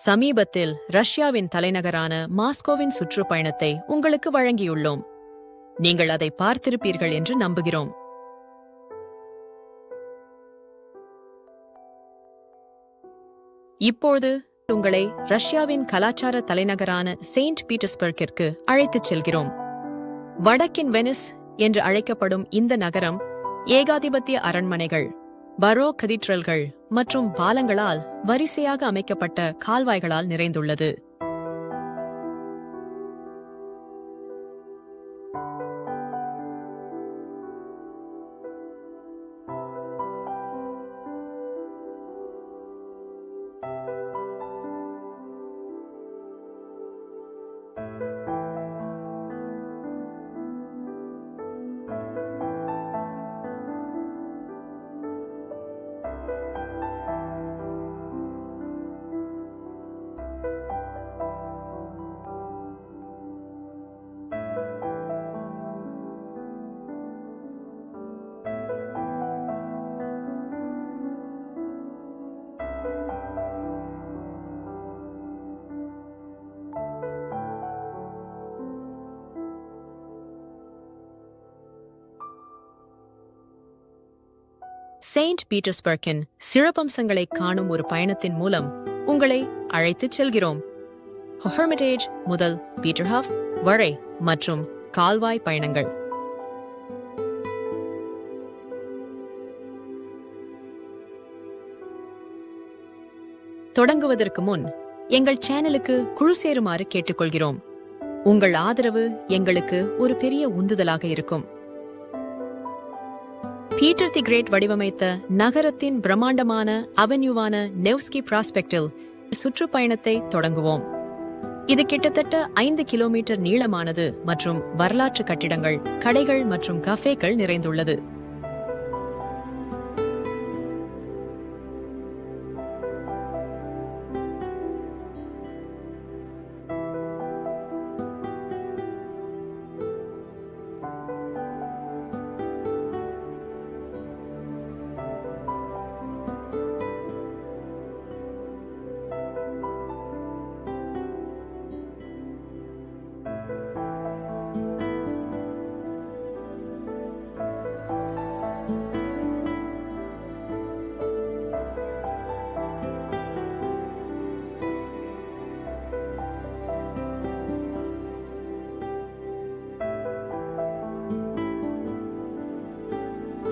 சமீபத்தில் ரஷ்யாவின் தலைநகரான மாஸ்கோவின் சுற்றுப்பயணத்தை உங்களுக்கு வழங்கியுள்ளோம். நீங்கள் அதை பார்த்திருப்பீர்கள் என்று நம்புகிறோம். இப்போது உங்களை ரஷ்யாவின் கலாச்சார தலைநகரான செயின்ட் பீட்டர்ஸ்பர்க்கிற்கு அழைத்துச் செல்கிறோம். வடக்கின் வெனிஸ் என்று அழைக்கப்படும் இந்த நகரம் ஏகாதிபத்திய அரண்மனைகள். பரோ கதீட்ரல்கள் மற்றும் பாலங்களால் வரிசையாக அமைக்கப்பட்ட கால்வாய்களால் நிறைந்துள்ளது. செயின்ட் பீட்டர்ஸ்பர்க்கின் சிறப்பம்சங்களை காணும் ஒரு பயணத்தின் மூலம் உங்களை அழைத்துச் செல்கிறோம். ஹெர்மிடேஜ் முதல் பீட்டர்ஹாஃப் வரை மற்றும் கால்வாய் பயணங்கள். தொடங்குவதற்கு முன் எங்கள் சேனலுக்கு குழு சேருமாறு கேட்டுக்கொள்கிறோம். உங்கள் ஆதரவு எங்களுக்கு ஒரு பெரிய உந்துதலாக இருக்கும். பீட்டர் தி கிரேட் வடிவமைத்த நகரத்தின் பிரம்மாண்டமான அவென்யூவான நெவ்ஸ்கி பிராஸ்பெக்டில் சுற்றுப்பயணத்தை தொடங்குவோம். இது கிட்டத்தட்ட ஐந்து கிலோமீட்டர் நீளமானது மற்றும் வரலாற்று கட்டிடங்கள் கடைகள் மற்றும் கஃபேக்கள் நிறைந்துள்ளது.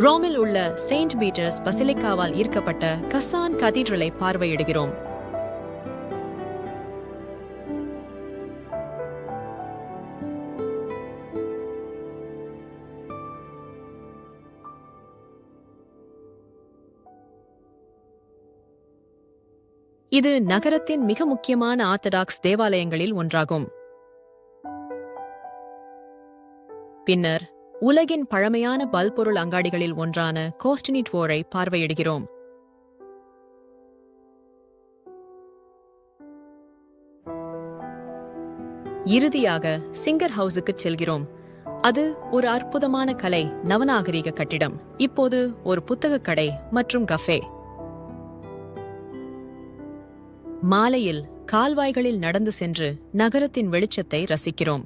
ரோமில் உள்ள செயின்ட் பீட்டர்ஸ் பசிலிக்காவால் ஈர்க்கப்பட்ட கசான் கதீட்ரலை பார்வையிடுகிறோம். இது நகரத்தின் மிக முக்கியமான ஆர்த்தடாக்ஸ் தேவாலயங்களில் ஒன்றாகும். பின்னர் உலகின் பழமையான பல்பொருள் அங்காடிகளில் ஒன்றான கோஸ்டினிட்வோரை பார்வையிடுகிறோம். இறுதியாக சிங்கர் ஹவுஸுக்கு செல்கிறோம். அது ஒரு அற்புதமான கலை நவநாகரிக கட்டிடம். இப்போது ஒரு புத்தக கடை மற்றும் கஃபே. மாலையில் கால்வாய்களில் நடந்து சென்று நகரத்தின் வெளிச்சத்தை ரசிக்கிறோம்.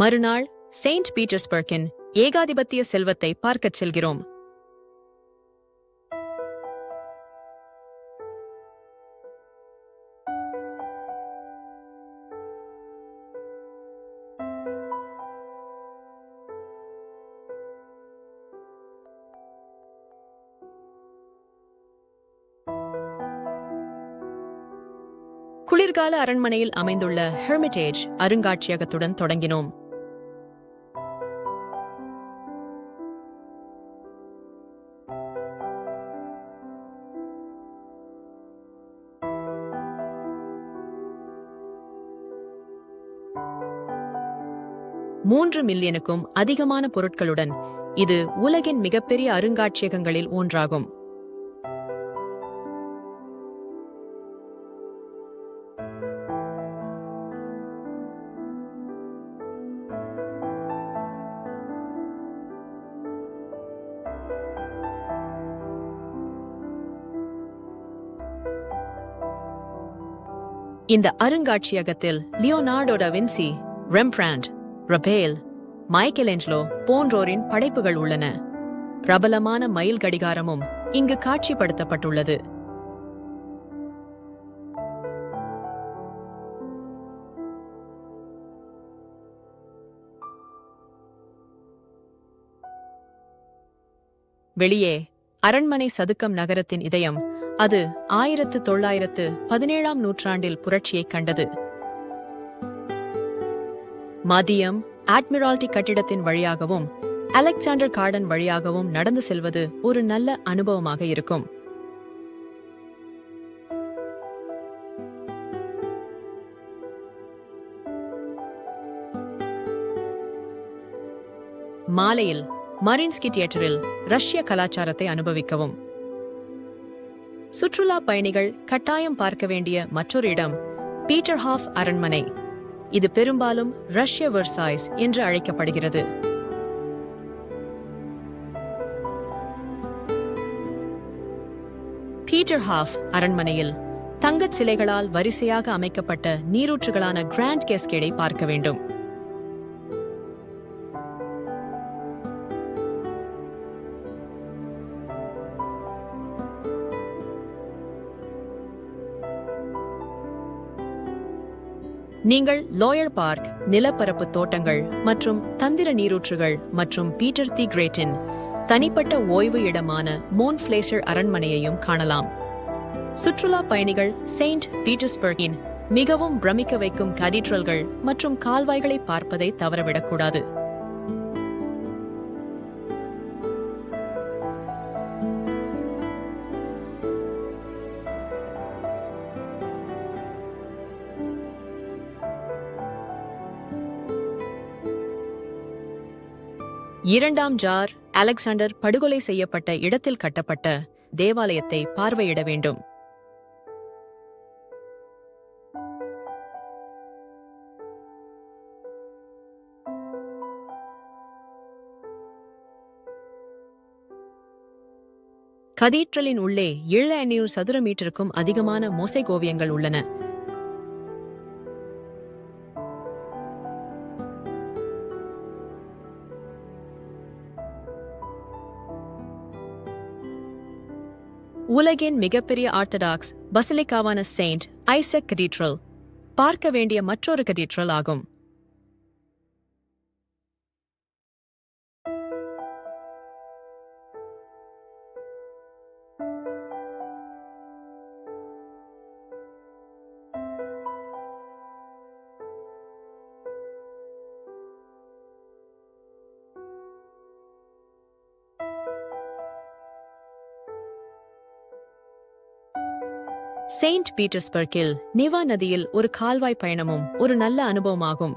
மறுநாள் செயின்ட் பீட்டர்ஸ்பர்க்கின் ஏகாதிபத்திய செல்வத்தை பார்க்கச் செல்கிறோம். குளிர்கால அரண்மனையில் அமைந்துள்ள ஹெர்மிட்டேஜ் அருங்காட்சியகத்துடன் தொடங்கினோம். மூன்று மில்லியனுக்கும் அதிகமான பொருட்களுடன் இது உலகின் மிகப்பெரிய அருங்காட்சியகங்களில் ஒன்றாகும். இந்த அருங்காட்சியகத்தில் Leonardo Vinci Rembrandt Raphael Michelangelo போன்றோரின் படைப்புகள் உள்ளன. பிரபலமான மயில் கடிகாரமும் இங்கு காட்சிப்படுத்தப்பட்டுள்ளது. வெளியே அரண்மனை சதுக்கம் நகரத்தின் இதயம் அது ஆயிரத்து தொள்ளாயிரத்து பதினேழாம் நூற்றாண்டில் புரட்சியைக் கண்டது. மதியம் ஆட்மிரால்டி கட்டிடத்தின் வழியாகவும் அலெக்சாண்டர் கார்டன் வழியாகவும் நடந்து செல்வது ஒரு நல்ல அனுபவமாக இருக்கும். மாலையில் மரின்ஸ்கி தியேட்டரில் ரஷ்ய கலாச்சாரத்தை அனுபவிக்கவும். சுற்றுலா பயணிகள் கட்டாயம் பார்க்க வேண்டிய மற்றொரு இடம் பீட்டர்ஹாஃப் அரண்மனை. இது பெரும்பாலும் ரஷ்ய வெர்சாய்ஸ் என்று அழைக்கப்படுகிறது. பீட்டர் ஹாஃப் அரண்மனையில் தங்கச் சிலைகளால் வரிசையாக அமைக்கப்பட்ட நீரூற்றுகளான கிராண்ட் கேஸ்கேடை பார்க்க வேண்டும். நீங்கள் லோயர் பார்க் நிலப்பரப்பு தோட்டங்கள் மற்றும் தந்திர நீரூற்றுகள் மற்றும் பீட்டர் தி கிரேட்டின் தனிப்பட்ட ஓய்வு இடமான மோன்ஃபிளேசர் அரண்மனையையும் காணலாம். சுற்றுலா பயணிகள் செயின்ட் பீட்டர்ஸ்பர்கின் மிகவும் பிரமிக்க வைக்கும் கதீட்ரல்கள் மற்றும் கால்வாய்களை பார்ப்பதை தவறவிடக்கூடாது. இரண்டாம் ஜார் அலெக்சாண்டர் படுகொலை செய்யப்பட்ட இடத்தில் கட்டப்பட்ட தேவாலயத்தை பார்வையிட வேண்டும். கதீட்ரலின் உள்ளே ஏழு ஐநூறு சதுர மீட்டருக்கும் அதிகமான மோசை ஓவியங்கள் உள்ளன. உலகின் மிகப்பெரிய ஆர்த்தடாக்ஸ் பசிலிக்காவான செயின்ட் ஐசக் கதீட்ரல். பார்க்க வேண்டிய மற்றொரு கதீட்ரல் ஆகும். செயின்ட் பீட்டர்ஸ்பர்க்கில் நிவா நதியில் ஒரு கால்வாய் பயணமும் ஒரு நல்ல அனுபவமாகும்.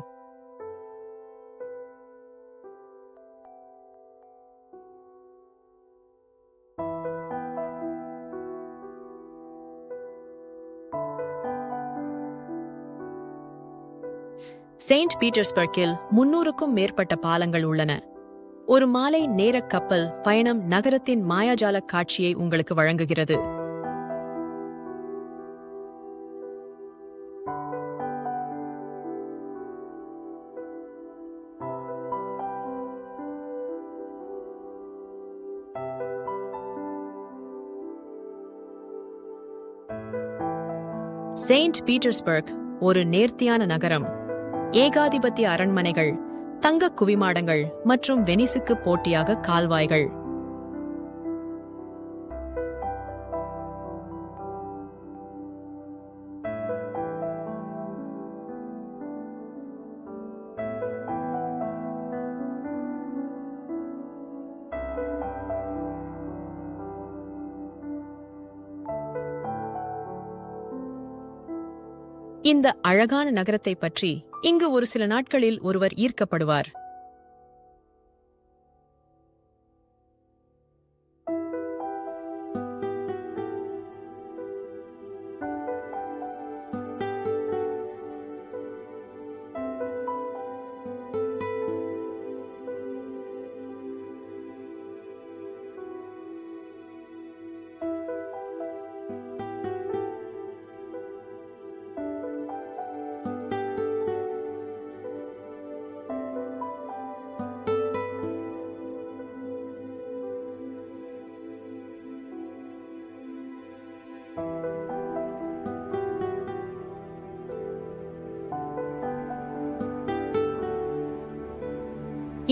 செயின்ட் பீட்டர்ஸ்பர்க்கில் முன்னூறுக்கும் மேற்பட்ட பாலங்கள் உள்ளன. ஒரு மாலை நேரக் கப்பல் பயணம் நகரத்தின் மாயாஜால காட்சியை உங்களுக்கு வழங்குகிறது. செயின்ட் பீட்டர்ஸ்பர்க் ஒரு நேர்த்தியான நகரம். ஏகாதிபத்திய அரண்மனைகள் தங்க குவிமாடங்கள் மற்றும் வெனிசுக்கு போட்டியாக கால்வாய்கள். இந்த அழகான நகரத்தை பற்றி இங்கு ஒரு சில நாட்களில் ஒருவர் ஈர்க்கப்படுவார்.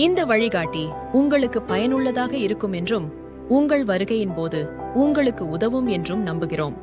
இந்த வழிகாட்டி உங்களுக்கு பயனுள்ளதாக இருக்கும் என்றும் உங்கள் வருகையின் போது உங்களுக்கு உதவும் என்றும் நம்புகிறோம்.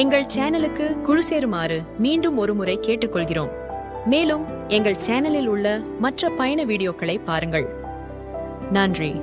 எங்கள் சேனலுக்கு குழு சேருமாறு மீண்டும் ஒருமுறை கேட்டுக்கொள்கிறோம். மேலும் எங்கள் சேனலில் உள்ள மற்ற பயண வீடியோக்களை பாருங்கள். நன்றி.